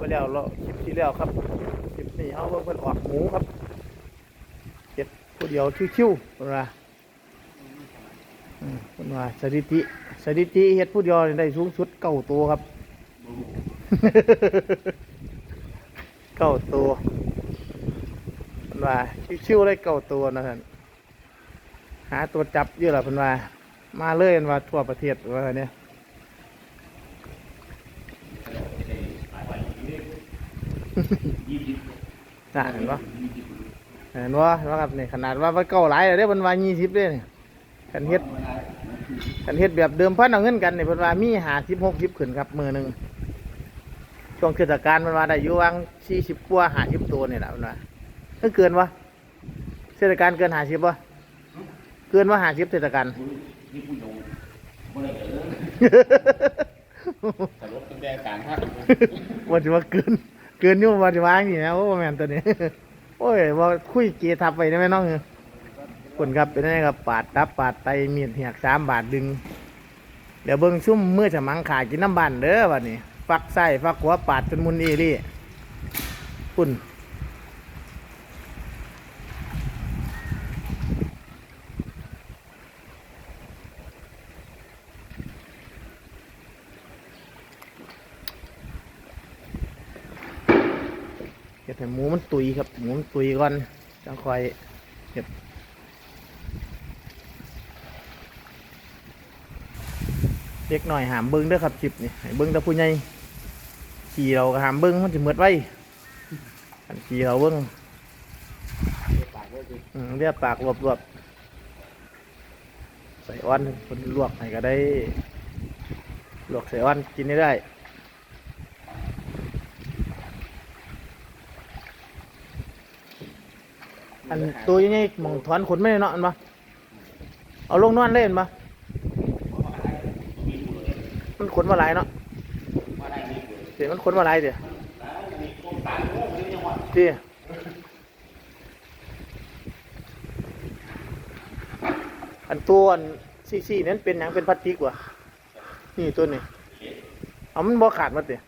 ไปแล้วเราคลิปที่แล้วครับคลิปนี้เขาเพิ่งเพิ่นออกหมูครับเจ็ดผู้เดียวชิวๆพันว่าอืมเพิ่นว่าสถิติสถิติเฮ็ดผู้เดียวได้สูงสุดเก้าตัวครับเก้าตัวเพิ่นว่าชิวๆเลยเก้าตัวนะท่านหาตัวจับเยอะละเพิ่นว่ามาเลยเพิ่นว่าทั่วประเทศว่าเนี่ย น่าเห็นปะเห็นว่าว่าครับนี่ขนาดว่าว่าเก่าหลายเลยเด้เพิ่นว่ายี่สิบเด้นี่กันเฮ็ดกันเฮ็ดแบบเดิมพันเอาเงินกันนี่เพิ่นว่ามีหาสิบหกสิบขึ้นครับมือหนึ่งช่วงเทศกาลเพิ่นว่าได้อยู่วางสี่สิบกว่าหาสิบตัวนี่แหละเพิ่นว่าเอ้ยเกินวะเทศกาลเกินหาสิบวะเกินว่าหาสิบเทศกาลนี่ผู้โยงบ่ได้เออแต่รถตั้งแต่กลางภาคว่าจะว่าเกิน เกินยู่ว่าจะว่าอย่างนี้นะโอ้แม่นตัวนี้ โอ้ยว่าคุยเกทับไปได้ไหมน้องเออคนครับเป็นไงครับปาดตับปาดไตมีดเหียกสามบาทดึง เดี๋ยวเบิ้งซุ่มเมื่อฉมังขากินน้ำบันเด้อวันนี้ ฟักไส้ฟักหัวปาดจนมุนอีรี่ปุ่น ให้หมูมันตุยครับ หมูมันตุยก่อนจังคอยเห็ดเล็กหน่อยหามเบิ้งด้อครับจิบนี่ให้เบิ้งต่ผู้ใหญ่ขี่เราก็หามเบิ้งมันจะเมือดไว้ขี่เราเบิ้งเรียกปากรวบรวบใส่อ้อนคนลวกให้ก็ได้ลวกใส่อ้อนกินได้ได้ อันตัวยังไงมองถอนขนไม่ได้เนาะอันปะเอาลงนอนเล่นปะมันขนมาหลายเนาะเดี๋ยวมันขนมาหลายเดี๋ยวเดี๋ยวอันตัวอันซี่ซี่นั้นเป็นหยังเป็นพลาสติกวะนี่ตัวนี้เอามันบ่ขาดมาเดี๋ยว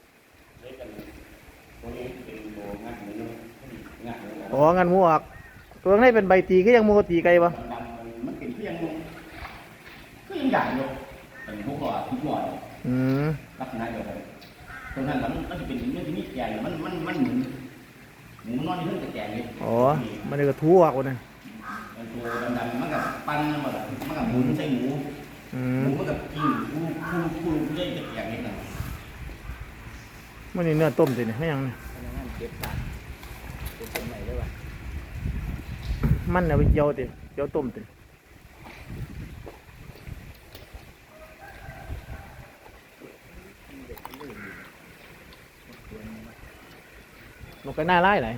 อ๋องานหมูออก ตัวข้เป็นใบตีก็ยังหมูตีไก่ปะมันเป็นเพียงก็ยังใหญ่อยู่เป็นพวกหลอทุกหลอดอืมลักษณะเดียวกันตรงนั้นมันมันจะเป็นมันจะมีแกงมันมันมันหมุนหมูนอนที่เพิ่งจะแกงเลยอ๋อมันเลยก็ทั่วกว่านะตัวดำๆมันกับปั้นมันกับมันกับหมุนใส่หมูหมูมันกับกินคู่คู่คู่เล่นจะแกงนิดหน่อยมันนี่เนื้อต้มสิเนี่ยไม่ยังเนี่ยเก็บปากเก็บตรงไหนได้ป่ะ มันเอาไปเจียวติเจียวต้มตินกกระน่าไล่ไหน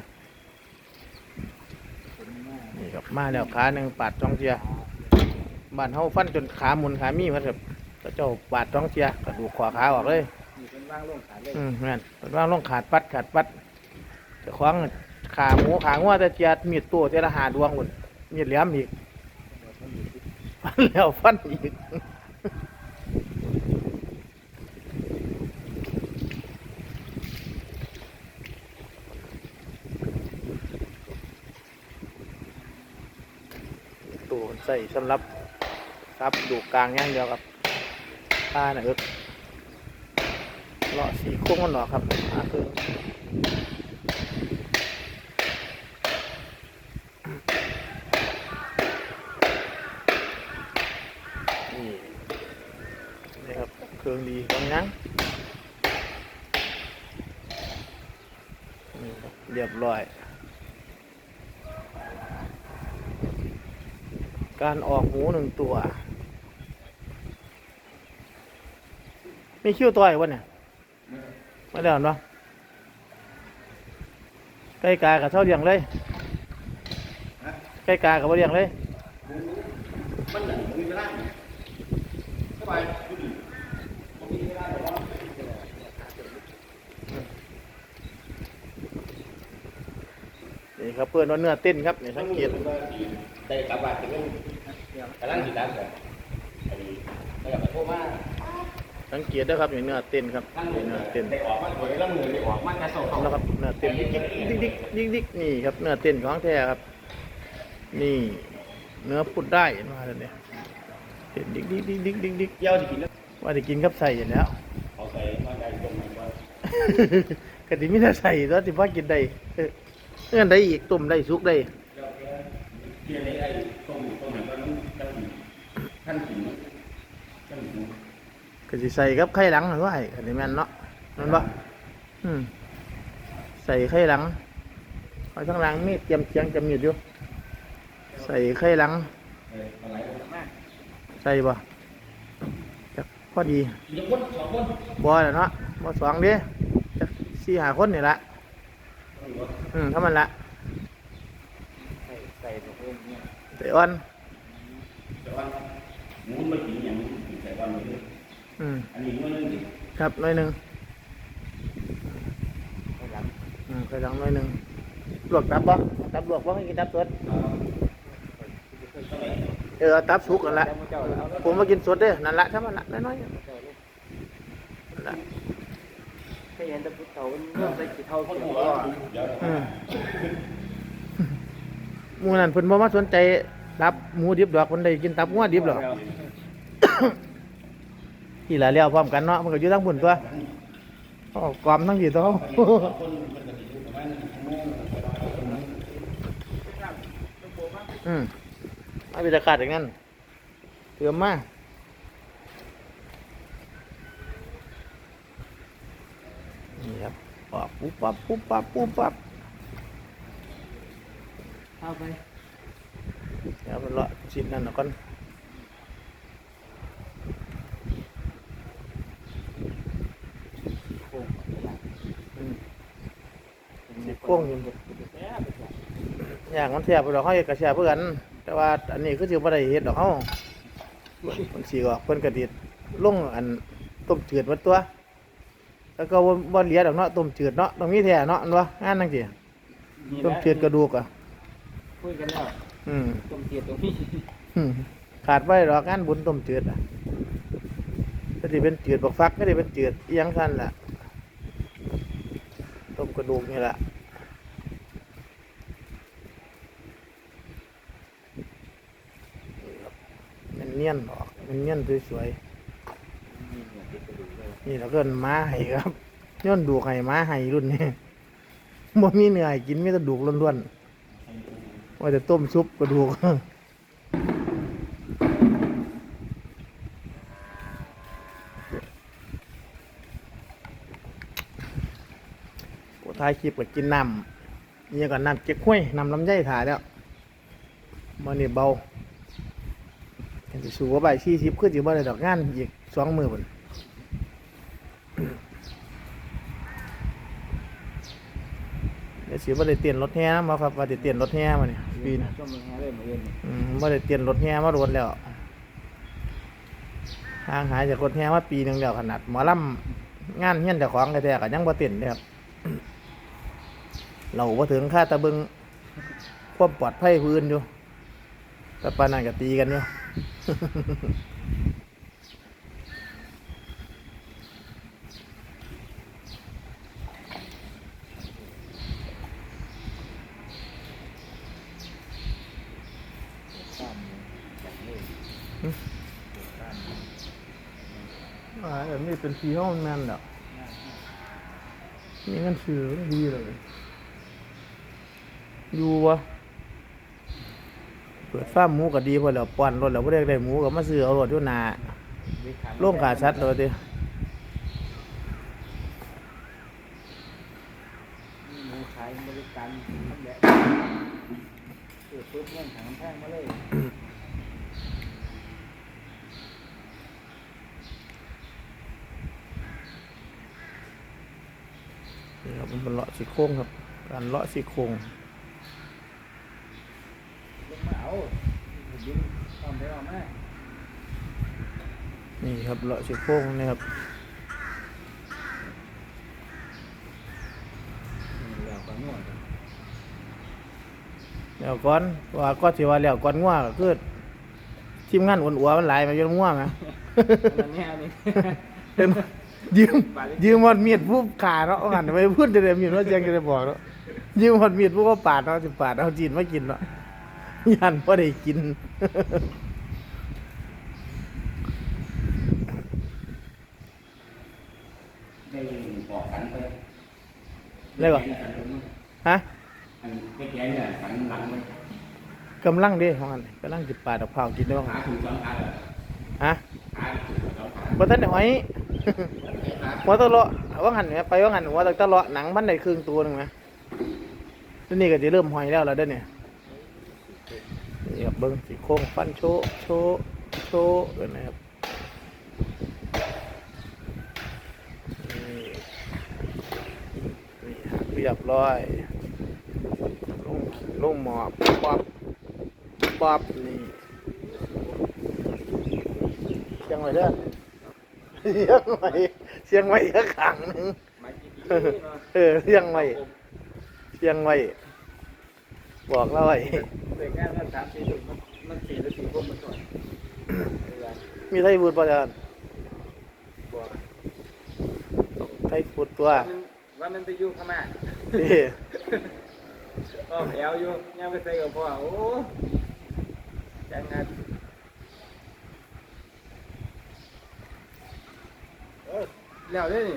นี่ครับมาแล้วขาหนึ่งปาดจ้องเจียบานเฮาฟันจนขาหมุนขามีมาครับก็เจ้าปาดจ้องเจียกระดูกขวาขาออกเลยอืมแม่นเป็นว่างล่องขาดปัดขาดปัดจะคว้าง ขาหมูขางัวแต่เจียดมีดตัวเจละหาดวงหุ่นมีดเหลี่ยมอีกฟันแล้วฟันอีกตัวใส่สำหรับครับดูกลางอย่างเดียวครับตาหน่ะเอิกเลาะสีโค้งมันหรอครับอ่าคือนี่นี่ครับ เครื่องดีตรงนั้นนี่ครับเรียบร้อย การออกหมูหนึ่งตัว ไมีคิ้วตัวอีกวะเนี่ยไม่ได้หรอเนาะใกล้กากับเท่าเลี้ยงเลยใกล้กากับบ่เลี้ยงเลย มันหนึ่งมีเวลาสบายดูดิผมมีเวลาแต่ว่า นี่ ครับเพื่อนว่าเนื้อเต้นครับนี่สังเกตได้กลับบ้านถึงกำลังสิดับเลยไอ้ได้กลับมาโทรมาไปสังเกตนะครับอย่างเนื้อเต้นครับตั้งนี่เนื้อเต้นได้ออกมาตัวละมือได้ออกมาแต่โซ่เขานะครับเนื้อเต้นดิ๊กดิ๊กดิ๊กดิ๊กดิ๊กนี่ครับเนื้อเต้นของแท้ครับ นี่เนื้อพูดได้มาแล้วเนี่ยเต้นดิ๊กดิ๊กดิ๊กดิ๊กดิ๊กดิ๊กเกี่ยวที่กินแล้วว่าจะกินกับใส่อยู่แล้วเอาใส่มาได้ตรงไหนว่ากะทิมีแต่ใส่ตัวที่พ่อกินได้ เออเอื้อนได้อีกต้มได้สุกได้เกี่ยวในไอ้ต้มต้มไหนก็ต้องตั้งท่านกินท่านกินก็สิใส่กับไข่หลังหรือว่าไอ้อันนี้แม่นเนาะนั่นบ่อืมใส่ไข่หลังเอาทั้งหลังมีดเตรียมเคียงเตรียมมีดอยู่ ใส่ไข่หลัง ใส่บ่จักพอดียกคนสองคนบ่แหละเนาะบ่สองเด้จักสี่หาคนนี่แหละ อืมเท่ามันละใส่ตัวเองเนี่ยใส่อ่อนแต่ว่าหมูไม่กินอย่างใส่วันเลยอืมอันนี้มันนึงดิครับหน้อยหนึ่งไอ้หลังอืมไข่หลังหน้อยหนึ่งลวกตับบ่ตับลวกบ่ให้กินตับสดเออเอาตับสุกนั่นละผมมากินสดเด้อนั่นละถ้ามันละน้อยๆนั่นละ ให้เห็นแต่พุทธเถาเริ่มใส่กี่เท่าเกี่ยวอืมหมูนั่นเพิ่นบ่มาสนใจตับหมูดิบดอกเพิ่นได้กินตับงัวดิบหรอก ที่ละแล้วพร้อมกันเนาะมันก็อยู่ทั้งบุญตัวออกวามทั้งกี่ตัว อืมไม่เป็นตะขาดอย่างนั้นเตือมมา นี่ครับปอบปุ๊บปั๊บปุ๊บปั๊บปุ๊บปั๊บเข้าไปเดี๋ยวมันเลาะชิ้นนั่นเอาก่อนอืมสิโค้งอยู่อย่างมันแซ่บไปดอกเขาเฮ็ดกระแซ่บเพื่อกันแต่ว่าอันนี้คือสิบ่ได้เฮ็ดดอกเฮามันสิออกเพิ่นกระดิดลงอันต้มจืดหมดตัว แล้วก็บ่บ่เหลือดอกเนาะต้มจืดเนาะต้องมีแท้เนาะอันว่งานจังซี่ต้มจืดกระดูกอะคุยกันแล้วอืมต้มเกียดตรงนี้อืมขาดไว้หรอกงานบุญต้มจืดอะก็ที่เป็นจืดบักฟักก็ที่เป็นจืดเอียงสั้นล่ะต้มกระดูกนี่แหละมันเนียนออกมันเนียนสวยๆ นี่เราเกินม้าไห้ครับย้อนดูกไห้ม้าไห้รุ่นนี้บ่มีเหนื้อให้กินไมีแต่ดูกล้วนๆว่าจะต้มซุปกระดูกผู้ท้ายคลิปก็กินน้ำนี่ก่อนน้ำเก๊กห้วยน้ำลำไยถ่ายแล้วมันนี่เบาเห็นสิสูว่าใบสี่สิบขึ้นอยู่บ่ได้ดอกงานอีกสองมือพุ่น ดี๋ยวสิบ่ได้เตียนรถแห่นะมาครับว่าได้เตียนรถแห่มาเนี่ยปีนช่วงมือแห้เลยมาเย็นอืมบ่ได้เตียนรถแห่มาโดนแล้วห่างหายจากรถแห่มาปีหนึ่งแล้วขนาดหมอลำงานเฮียนเจ้าของแท้ๆก็ยังบ่เตียนเลยครับเราบ่ถึงค่าตะเบิงความปลอดภัยผู้นอยู่แต่ปานนั้นก็ตีกันอยู่ อ่าแบบนี้ เป็นสีห้องแม่นแล้วมีเงินซื้อดีเลย อยู่วะเปิดฟ้าร์มหมูก็ดีพอแล้วป้อนรถแล้วบ่ได้ได้หมูก็มาซื้อเอารถอยู่หน้าโรงขาสัตว์เลยติหมูขายบริการทำแบบเปิดปุ๊บเงี้ยถังแพงมาเลย นี่ครับมันเป็นเลาะซี่โครงครับ การเลาะซี่โครงลงมาเอาดินตอมไปเอามานี่ครับเลาะซี่โครงนี่ครับแล้วก็นวดแล้วก่อนว่าก็สิว่าแล้วก่อนงัวก็คือทีมงานอ้วนๆมันหลายมาอยู่งัวแหมอันนี้อันนี้เดิน ยืมยืมหมดมีดผู้ขาเนาะหันไปพูดจะได้มีดว่าแจงจะได้บอกเนาะยืมหมดมีดผู้ก็ปาดเนาะสิปาดเอาจีนมากินเนาะยันพอได้กินได้บอกกันไปได้ปะฮะอันแก่เนี่ยสันหลังไปกำลังด้ของอันกำลังจิบปาดอาเผาวกินด้บ้างหาถึงสองขาเลยฮะหาถึงสองขาบ่ทันหอย หัวตะเลาะว่าหันเนี่ยไปว่าหันหัวตะเลาะหนังมันได้ครึ่งตัวหนึงนะทีนี้ก็จะเริ่มหอยแล้วแล้วเด้อเนี่ยนี่ครับเบิ้งสีโค้งฟันโชว์โชว์โชว์กันนะครับนี่นี่ครับเรียบร้อยลงลงหมอบป๊อบป๊อบนี่เชียงไว้เด้อเสียงไว้เสียงไว้อีกขังหนึ่งเออเสียงไว้เสียงไว้บอกเราไว้เด็กงานมันสามสี่ถุงมันมันสี่หรือสี่พวกมันก่อนมีไทยพูดประจานบอกไทยพูดตัวว่ามันว่ามันไปอยู่พม่านี่ก็แถวอยู่ยังไปใส่กับพ่อโอ้จังงานเอ้ย แล้วเด้นี่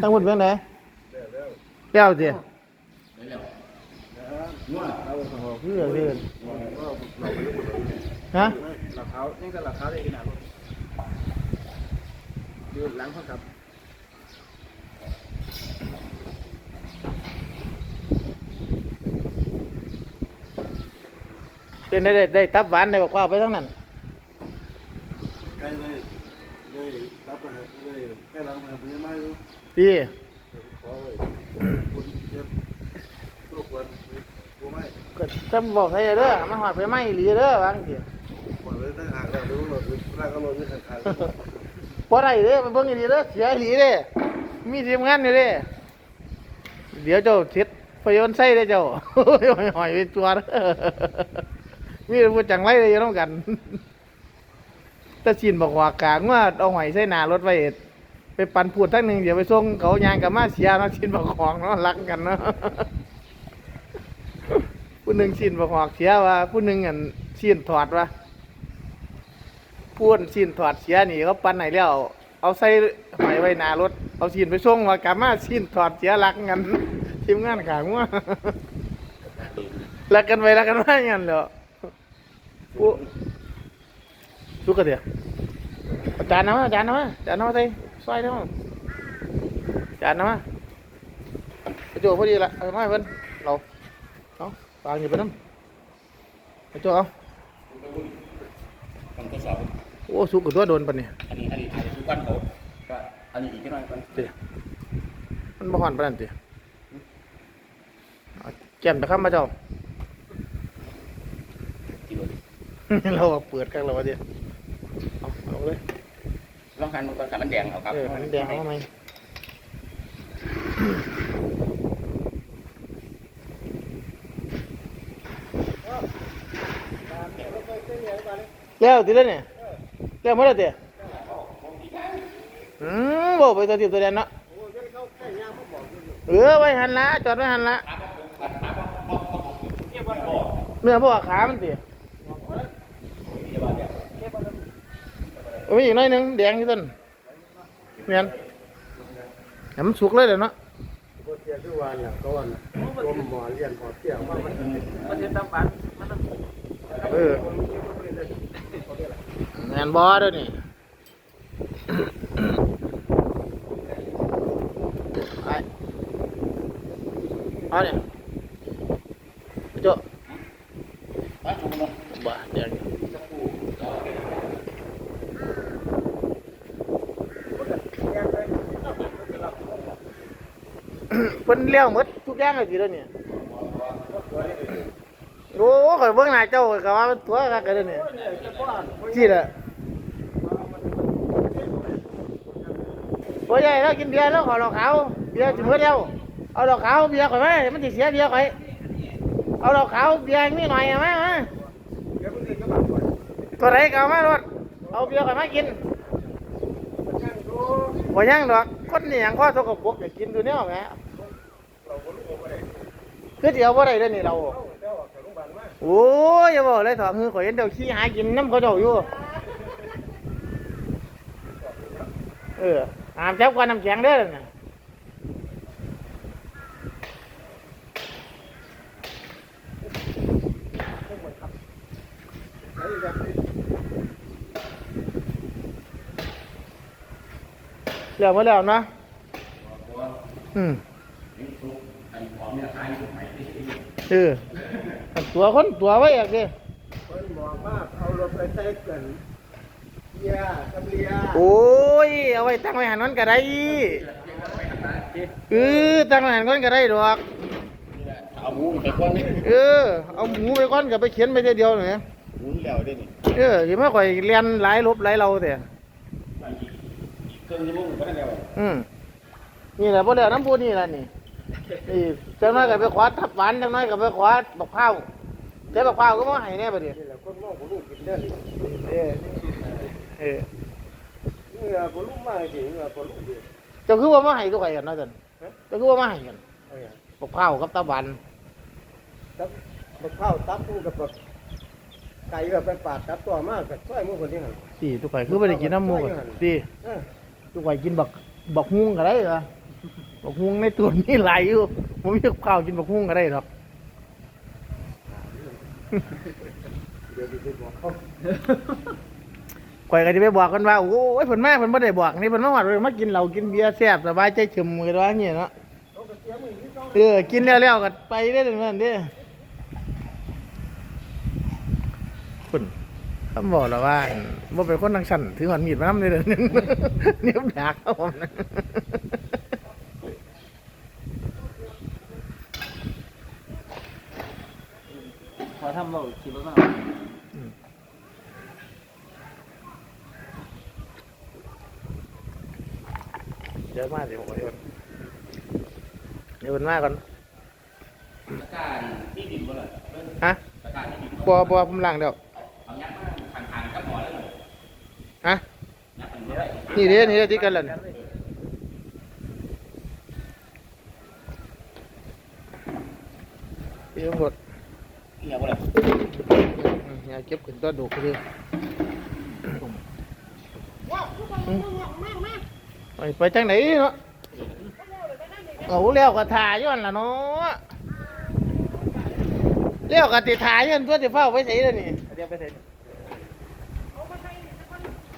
ทั้งหมดเป็นไงแล้วสิเร็วงัวเอาโอ้โหเพื่อเพื่อนฮะหลักเขายังแต่หลักเขาได้ขนาดรถอยู่หลังเขาครับเป็นได้ได้ได้ตับหวานได้บอกว่าไปทั้งนั้นใกล้ เลยรับไปเลยใกล้หลังมาเป็นยังไงรู้พี่ขอเลยคนเจ็บตัวควรกูไม่ก็จำบอกให้เด้อมาหอดไปไหมหรือเด้อบางทีควรเลยตั้งห่างแล้วรู้หรอกร่างก็ลงที่ขาดพอได้เด้อไปเบิ่งดีเด้อเสียหลีเด้อมีทีมงานอยู่เด้อเดี๋ยวเจ้าเช็ดพยนต์ใส่เด้อเจ้าหอยไปตัวเด้อมีแต่พูดจังไรเลยอยู่น้ำกัน ต่ชินบอกว่ากลางว่าเอาหอยใส่หนารถไว้ไปปันพูดทั้งหนึ่งเดี๋ยวไปส่งเขายางกับมาเสียเนาะชินบอกของเนาะรักกันเนาะผู้หนึ่งชินบอกหอกเสียว่าผู้หนึ่งอันชินถอดว่าพูดสินถอดเสียนี่เขาปันไหนแล้วเอาใส่หอยไว้หนารถเอาสินไปส่งว่ากลับมาสินถอดเสียรักกันทีมงานขางว่ารักกันไว้รักกันไว้งั้นเหรอโอ้สุกกระเดียวเอาจานนะมาอยนะมาจานนะมาไปโจพอดีละเหรอาวางอยู่ไปน้ำไปโจเอาต้องทดสอบโอ้สุกกับตัวโดนปะเนี่ยอันนี้อันนี้อันนี้คือก้อนเขาก็อันนี้อีกนิดหน่อยก่อนเดี๋ยวมันบ่หอนปานนั้นติเอาแก้มตะคำมาเจ้ากิโลเราก็เปิดกันแล้ววะเดี๋ยวเอาเอาเลยลองหันมันก่อนกับมันแดงเอาครับเออมันแดงเอาไหมแล้วติแล้วเนี่ยแล้วหมดแล้วติอืมบ่ไปตัวติดตัวแดนเนาะเออไว้หันละจอดไว้หันละเนื้อพวกขามันติ อาไว้อีกหน่อยหนึงแดงอยู่ต้นเมียนให้มันสุกเลยเดี๋ยวเนาะก็เที่ยทุกวันแหละก็วันรวมหมอเรียนพอเที่ยวว่ามันมันจะตำปันมันต้องเออแมนบอด้วยนี่ไปเอาเนี่ยโจ้ ไปชมกันเลย บ้าเดี๋ยวเพิ่นเลี้ยวหมดทุกอย่างเลยทีเดียวเนี่ยโอ้ข่อยเบิ่งหน้าเจ้าข่อยก็ว่ามันตัวคักเลยเนี่ยจีละบ่ใหญ่แล้วกินเบียร์แล้วขอดอกขาวเบียร์สิหมดแล้วเอาดอกขาวเบียร์ข่อยไหมมันสิเสียเบียร์ข่อยเอาดอกขาวเบียร์นี่หน่อยเอามามาตัวไหนก็เอามารถเอาเบียร์ข่อยมากินบ่ยังดอกคนนี่หยังข้อสกปรกอยากกินดูแนวแหม คือเดียวบ่ได้เด้นี่เราเจ้าออกจากโรา โอ้ยอย่าบอกเลยถอดคือข่อยเห็นเดี๋ยวขี้หากินน้ำเขาเจ้าอยู่ เอออามจับกวนน้ำแข็งเด้อน่ะไอ้แบบนี้เลี้ยวมาแล้วนะ อืม อันของเนี่ยขายอยู่ไหน เออตัวคนตัวไว้อยากดิคนบอกว่าเอารถไปใช้กันเบียร์กับเบียร์โอ้ย เอาไว้ตั้งไว้หันนั้นก็ได้เออตั้งไว้หันนั้นก็ได้ดอกเอาหมูไปก้อนนี่เออ เอาหมูไปก้อนกับไปเขียนไปเทียวเดียวหน่อยหมุนแล้วได้นี่เออเห็นไหมข่อยเรียนหลายลบหลายเราแต่เครื่องชั่วโมงก็ได้แล้วอืมนี่แหละพวกเดียวน้ำพูนี่แหละนี่ นี่จังน้อยก็ไปขวาทับหวานจังน้อยก็ไปขวาบักพร้าวแต่บักพร้าวก็มาให้แน่ประเดี๋ยวนี่แหละคนมองผมลูกกินเด้อเออเออนี่แหละผมลูกมาจริงนี่แหละผมลูกเดียวเจ้าคือว่ามาให้ทุกคนกันเนาะจันเจ้าคือว่ามาให้กันเอาอย่างบักพร้าวกับตะวันตับบักข้าวตับคู่กับบักไก่ก็ไปปาดตับตัวมากกับช่วยมือคนที่หันสี่ทุกคนคือไม่ได้กินน้ำมูกอะสี่เออทุกคนกินบักบักฮุ้งก็ได้เหรอ บักฮุงในตัวนี้หลายอยู่ผมมีข้าวกินบักฮุงก็ได้หรอกเดี๋ยวไปบอกเขาข่อยก็จะไปบอกกันว่าโอ้ยเพิ่นมาเพิ่นบ่ได้บอกนี่เพิ่นมาว่ามากินเหล้ากินเบียร์แซ่บสบายใจชึมกันว่าอย่างนี้เนาะเออกินแล้วแล้วก็ไปได้ถึงนั้นเด้อคุณคำบอกแล้วว่าว่าเป็นคนทางชั้นถือหันมีดมาน้ำเลยเด้อเนี่ยดักครับผมนะ ขอทำเราคิดว่า เยอะมากเดี๋ยวผมเดี๋ยวเดี๋ยว มันมาก่อนตะการที่ดินบ่ล่ะฮะตะการที่ดินบัวบัวผมล้างเดี๋ยวเอายักษ์มาทางๆกับหมอแล้วฮะยักษ์มันบ่ได้นี่เด้นี่เด้ที่กันแล้วนี่พี่ตำรวจเนี่ยบ่ล่ะอืมอย่าเก็บขึ้นตัวดุคืออืมไปไปจังไหนเนาะ เอาเลี้ยวกับถ่าย้อนละเนาะเลี้ยวกับติถ่ายย้อนตัวที่เฝ้าไปใส่เลยนี่เดี๋ยวไปเสร็จ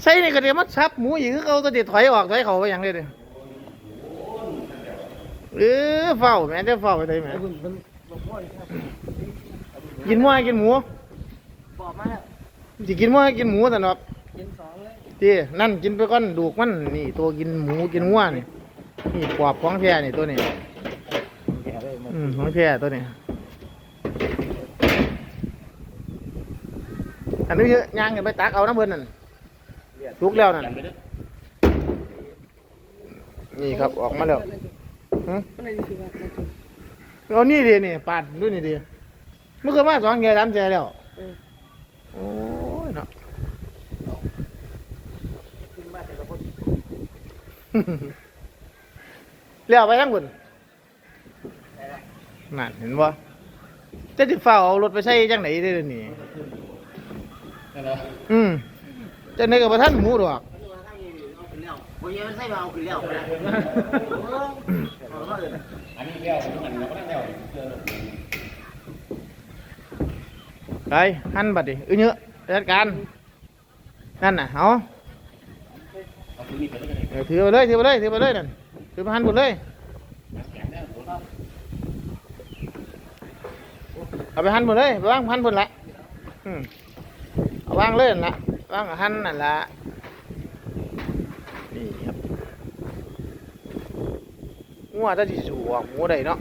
ใส่นี่ก็เดี๋ยวมัดซับหมูอีกคือเขาตัวที่ถอยออกถอยเขาไปอย่างเลยเด้อเออเฝ้าแม่จะเฝ้าไปไหนแม่มันมันมันพ่อครับกินหมูให้กินหมูบอกมาแล้วกินหมูให้กินหมูแต่เนาะกินสองเลยที่นั่นกินไปก่อนดูกมันนี่ตัวกินหมูกินวัวนี่ นี่ปอบของแท้นี่ตัวนี้แก่เลยมันอืมของแท้ตัวนี้อันนี้เยอะย่างกันไปตักเอาน้ำเบิ่นนั่นลุกแล้วนั่นนี่ครับออกมาแล้วหึอะไรดีคือว่าเอานี่ดินี่ปาดดูนี่ดิมันก็มาสองแก่สามแก่แล้วโอ้ยเนาะนมาแต่ละคน เลี้ยวไปทั้งบุญนั่นเห็นบ่จะจะเฝ้าเอารถไปใช้จังไหนได้อนี่นั่นเหรออืมจังไหนกับท่านหมูดอกเอาขึ้นแล้วโอ้ยมันใส่มาเอาขึ้นแล้วนะอันนี้แล้วอันนี้ก็ได้แล้วเจอไปหันบัดดิอื้อเยอะจัดการนั่นน่ะเอาเอาตัวนี้ไปเลยเออถือไปเลยถือไปเลยถือไปเลยนั่น ถือไปหันบุญเลยแข็งแน่ตัวเอาไปหันบุญเลยไปวางหันบุญละอืมเอาวางเลยนั่นละวางหันนั่นละนี่ครับงัวจะสิสูออกหมูได้เนาะ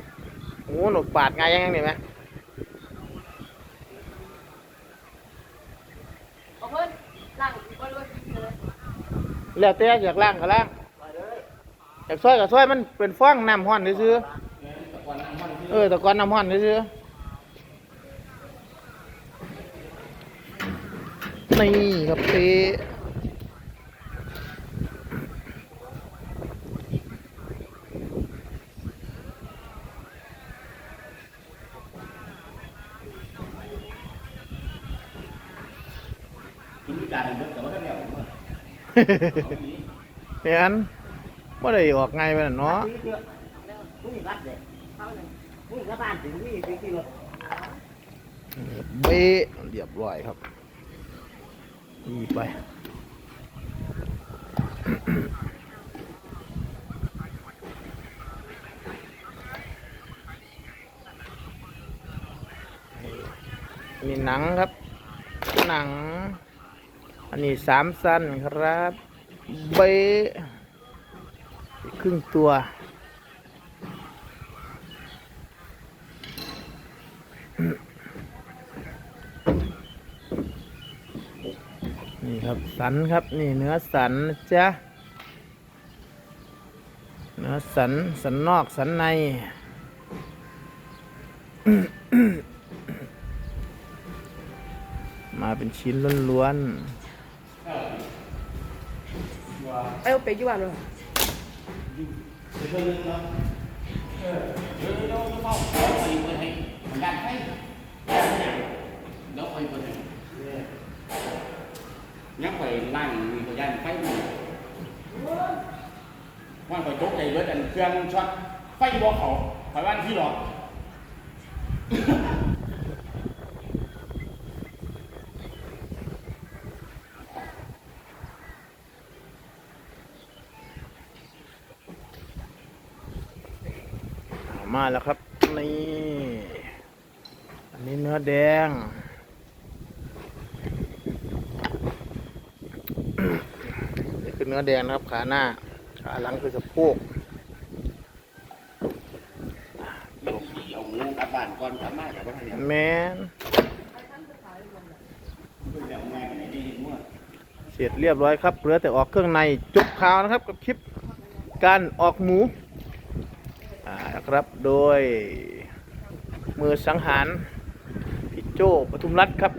หมูหนุกปาดไงายยังไงนี่ไหมเอาเพิ่นล่างบนรถเลยแล้วแต่อยากล่างก็ล่าง อยากซอยกับซอยมันเป็นฟ้องน้ำห้อนซื้อเออตะกอนน้ำห้อนซื้อนี่ครับพี่เฮ้ยอัน บ่ได้ออกไงไปน่ะเนาะเลยเข้าหนึ่งผู้หญิงรัดบ้านถึงนี่ไปกี่รถเบ๊ะเรียบร้อยครับนี่ไปมีหนังครับ หนัง อันนี้สามสั้นครับ เบ๊ะ ครึ่งตัว นี่ครับสันครับนี่เนื้อสันนะจ๊ะ เนื้อสัน สันนอกสันในมาเป็นชิ้นล้วนเอ้ยไปอยู่บ้านเลยไปเพิ่มนึงเนาะเออเดี๋ยวเดี๋ย วเดี๋ยวพ่อขอไปเปิดให้มันดันให้เดี๋ยวไปเปิดให้ยังไปนั่งมีพยานไฟอยู่ว่างไปตกใจเบิดอันเครื่องช็อตไฟบ่เขาไฟว่านที่หรอก ๆ มาแล้วครับ นี่ อันนี้เนื้อแดง นี่คือเนื้อแดงนะครับ ขาหน้า ขาหลังคือสะโพกเอกแต่ว่าเนี่ยแมนเดี๋ยวง่ายไปไหนดีมั่วเสร็จเรียบร้อยครับเหลือแต่ออกเครื่องในจบข่าวนะครับ กับคลิปการออกหมู ครับ โดยมือสังหารพี่โจปทุมรัตน์ครับ